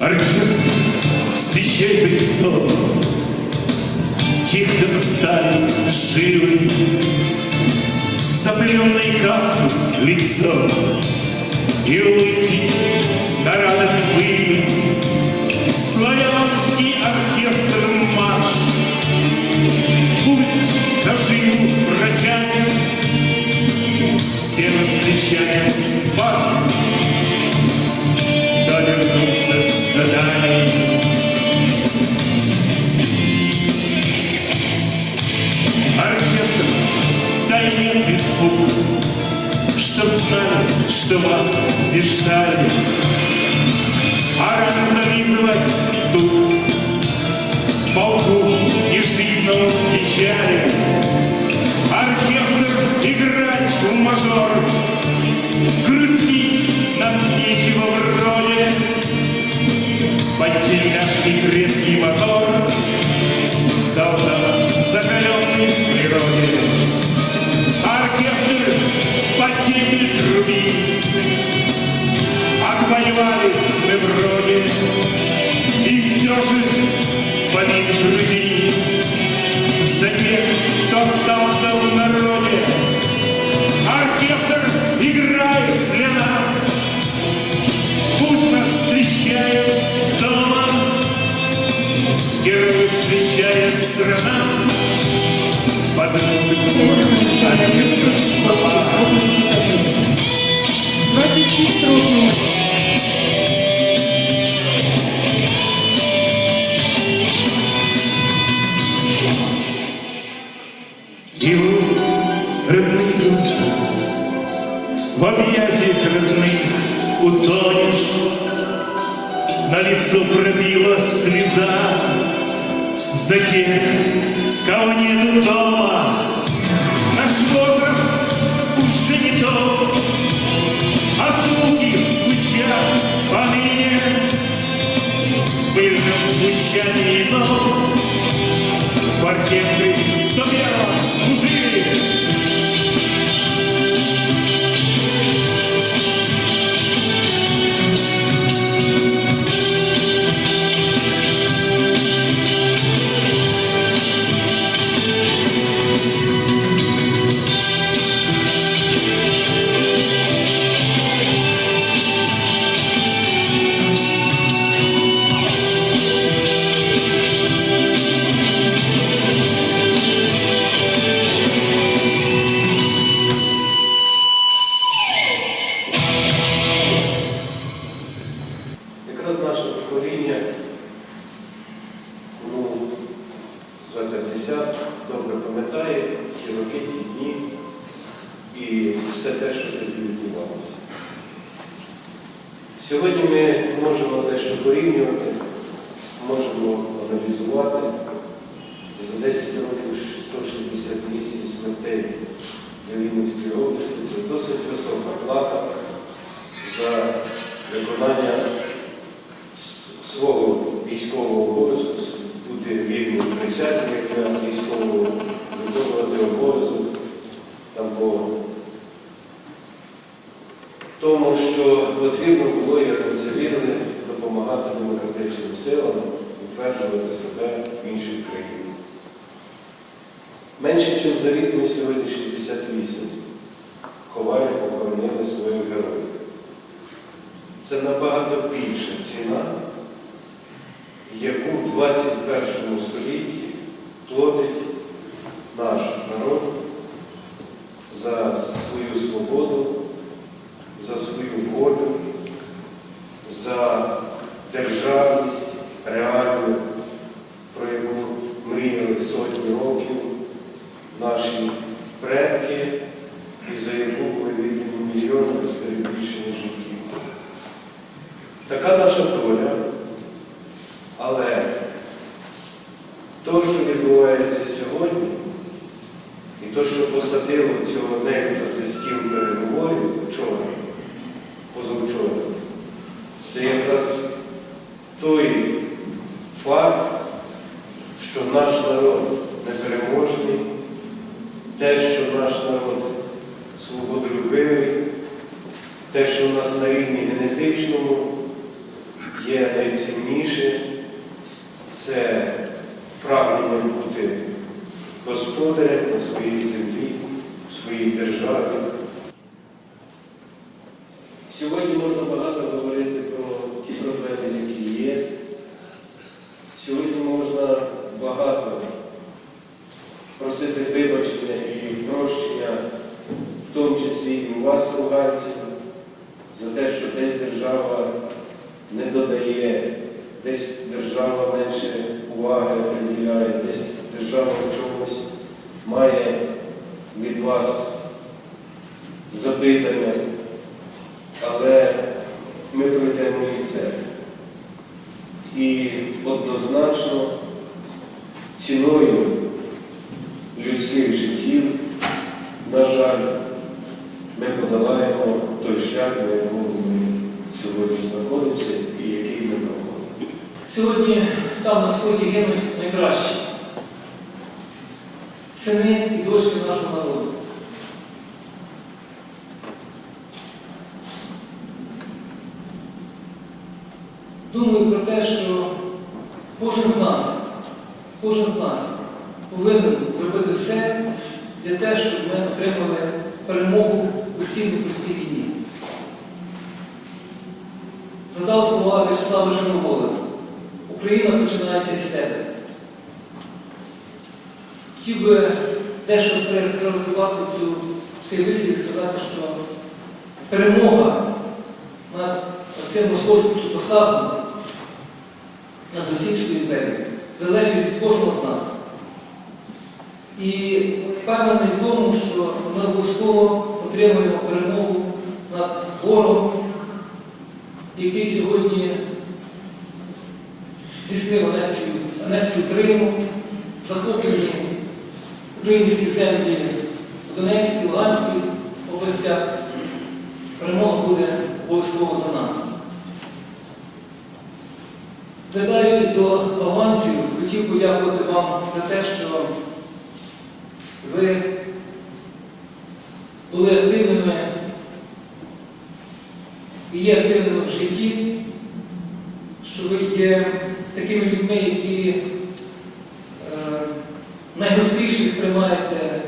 Оркестр встречает лицо, Тихо остались жилы, Сопленные каски лицо И улыбки вас зі штабів, а рано тут, полку і печали, оркестр играть в мажор, грустить нам нечего в роли, под подтельняшки крепкий мотор, солдат закаленный в природе. Оркестр под трубит, Отвоевались мы вроде И все же болит в груди За тех, кто остался в народе родные друзья В объятиях родных утонешь. На лицо пробила слеза. За тех, кого нету дома. Наш возраст уже не тот. А звуки звучат поныне. В пыльном звучании нот в оркестре сто первого 10 років 168 смертей в Рівненській області це досить висока плата за виконання свого військового обов'язку, бути вільним присязі, як для військового, виконувати обов'язок по тому, що потрібно було, як ви допомагати демократичним силам, утверджувати себе в інших. Менше, ніж за рік ми сьогодні 68 ховає, похоронили своїх героїв. Це набагато більша ціна, яку в 21 столітті платить наш народ за свою свободу, за свою волю, за державність реальну, про яку мріяли сотні років наші предки і за яку були віддані мільйони без перебільшення життів. Така наша доля, але то, що відбувається сьогодні, і то, що посадило цього некуда за стіл переговорів вчора, позавчора, це якраз той факт, що наш народ непереможний, те, що наш народ свободолюбивий, те, що в нас на рівні генетичному є найцінніше це прагнення бути господарем на своїй землі, в своїй державі. Сьогодні можна багато говорити про ті проблеми, які є. Сьогодні можна багато просити вибачення і прощення, в тому числі і у вас, луганців, за те, що десь держава не додає, десь держава менше уваги приділяє, десь держава в чомусь має від вас запитання, але ми пройдемо і це. І однозначно ціною людських життів, на жаль, ми подолаємо той шлях, на якому ми сьогодні знаходимося і який ми проходимо. Сьогодні там на сході гинуть найкращі. Сини і дочки нашого народу. Думаю про те, що кожен з нас, кожен з нас повинен зробити все для того, щоб ми отримали перемогу у цій непростій війні. Задав слова В'ячеслава Чорновола. Україна починається із тебе. Хотів би дещо перерозувати цю, цей вислів сказати, що перемога над цим московським супостатом, над Російською імперією, залежить від кожного з нас. І впевнений в тому, що ми обов'язково отримаємо перемогу над ворогом, який сьогодні здійснив анексію, анексію Криму, захоплені українські землі в Донецькій, Луганській областях. Перемога буде обов'язково за нами. Звертаючись до афганців, хотів подякувати вам за те, що ви були активними і є активними в житті, що ви є такими людьми, які е, найгостріше сприймаєте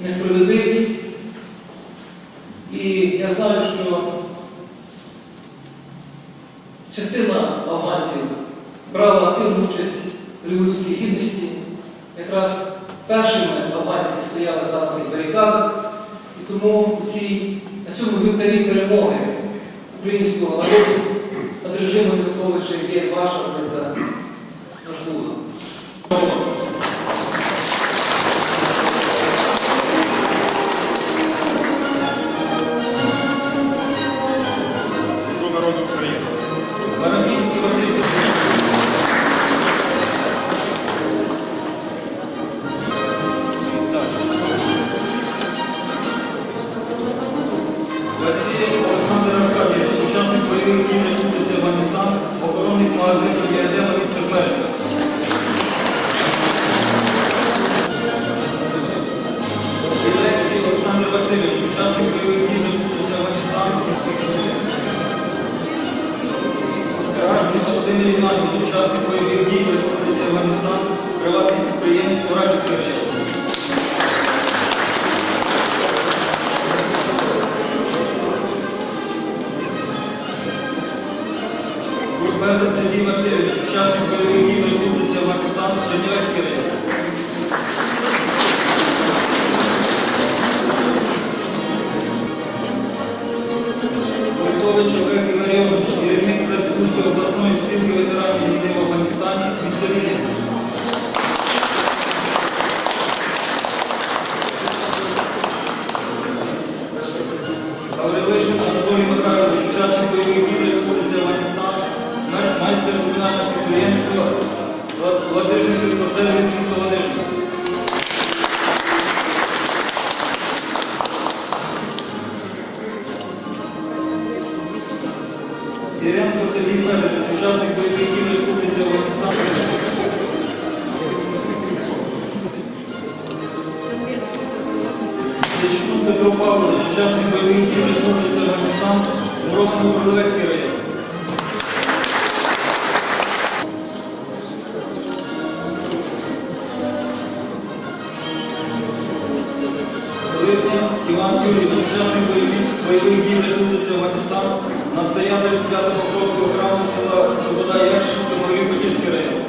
несправедливість. І я знаю, що частина афганців брала активну участь в Революції Гідності. Якраз першими афганці стояли там на тих барикадах, і тому цій, на цьому вівтарі перемоги українського народу над режимом Януковича є ваша велика заслуга. Іванович, загиблі та учасник бойових дій Республіці Афганістан, настоятель Свято-Покровського храму села Свобода Яршинська, Маріупольський району.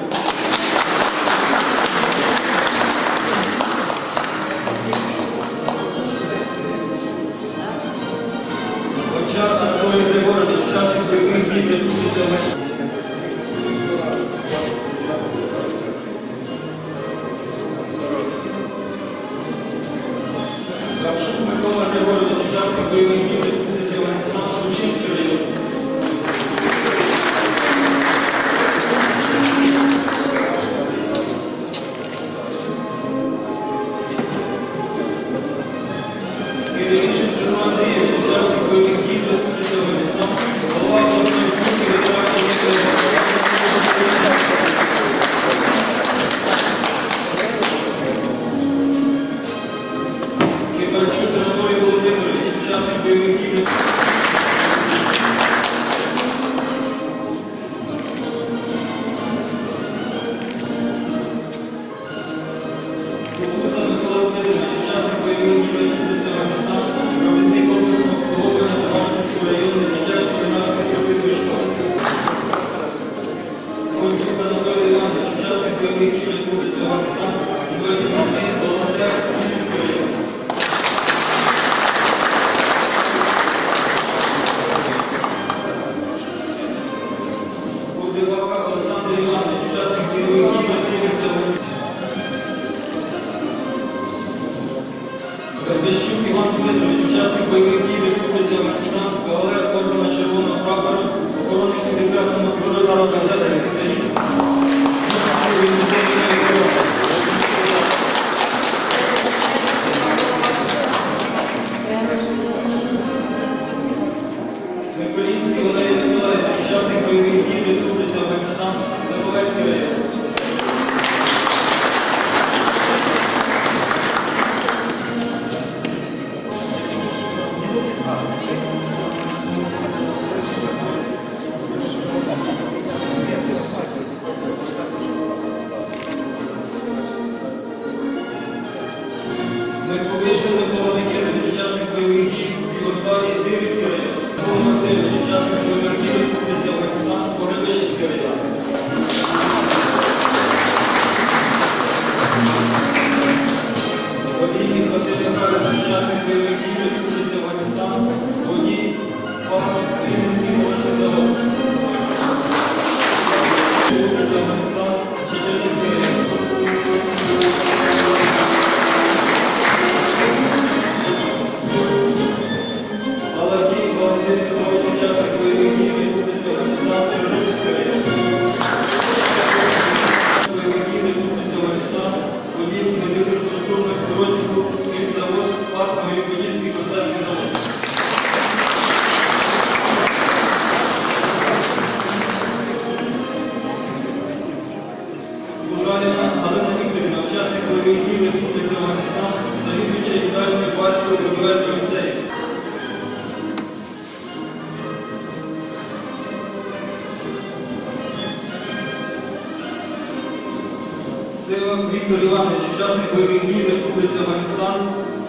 великий Господь, сьогодні стан, і великий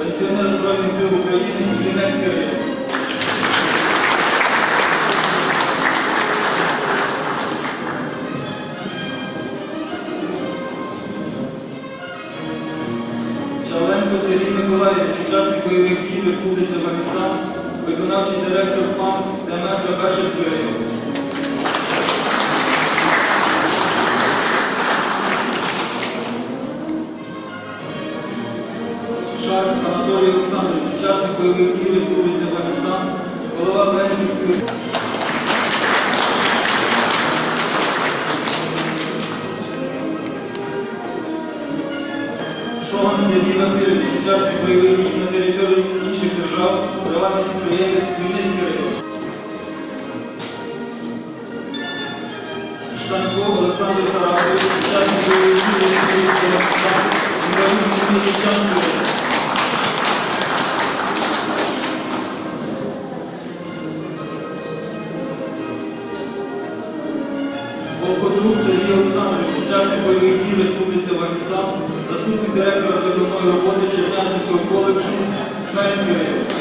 пенсіонер Збройних сил України Хмельницький район. Чаленко Сергій Миколаївич, учасник бойових дій в Республіці Афганістан, виконавчий директор ПАМ Деметра Першицький район. Buralarda en büyük sıkıntı. Şu an среди насилия участник боевых на территории інших держав, приватних підприємств Хмельницької району. Штанков Олександр Тарасович, учасник бойових дій Хмельницького міста, Міщанського району. бойових дій в Республіці Афганістан, заступник директора земляної роботи Чернятинського коледжу Хмельницький район.